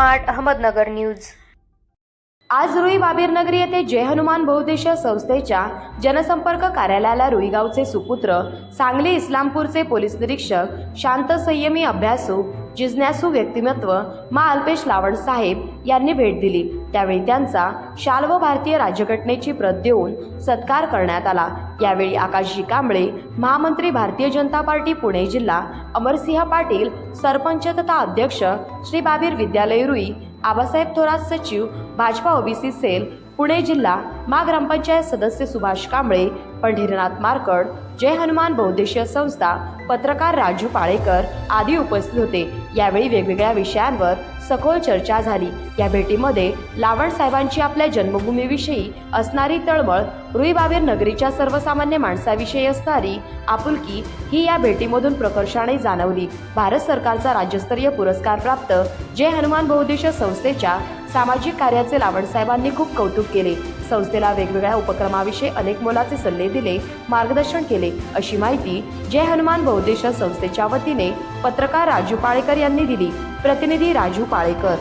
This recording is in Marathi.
Smart Ahmednagar news. आज रुई बाबीरनगरी येथे जय हनुमान बहुदेशीय संस्थेच्या जनसंपर्क कार्यालयाला रुईगावचे सुपुत्र सांगली इस्लामपूरचे पोलीस निरीक्षक शांत संयमी अभ्यासू जिज्ञासू व्यक्तिमत्व मा अल्पेश लावण साहेब यांनी भेट दिली. त्यावेळी त्यांचा शाल व भारतीय राज्यघटनेची प्रत देऊन सत्कार करण्यात आला. यावेळी आकाशजी कांबळे महामंत्री भारतीय जनता पार्टी पुणे जिल्हा अमरसिंह पाटील सरपंच तथा अध्यक्ष श्री बाबीर विद्यालय रुई आबासाहेब थोरात सचिव भाजपा ओबीसी सेल पुणे जिल्हा मा ग्रामपंचायत सदस्य सुभाष कांबळे पंढरीनाथ मारकड जय हनुमान बहुद्देशीय संस्था पत्रकार राजू पाळेकर आदी उपस्थित होते. यावेळी वेगवेगळ्या विषयांवर सखोल चर्चा झाली. या भेटीमध्ये लावण साहेबांची आपल्या जन्मभूमीविषयी असणारी तळमळ रुईबाबीर नगरीच्या सर्वसामान्य माणसाविषयी असणारी आपुलकी ही या भेटीमधून प्रकर्षाने जाणवली. भारत सरकारचा राज्यस्तरीय पुरस्कार प्राप्त जय हनुमान बहुद्देशीय संस्थेच्या सामाजिक कार्याचे लावणसाहेबांनी खूप कौतुक केले. संस्थेला वेगवेगळ्या उपक्रमाविषयी अनेक मोलाचे सल्ले दिले मार्गदर्शन केले. अशी माहिती जय हनुमान बहुद्देशीय संस्थेच्या वतीने पत्रकार राजू पाळेकर यांनी दिली. प्रतिनिधी राजू पाळेकर.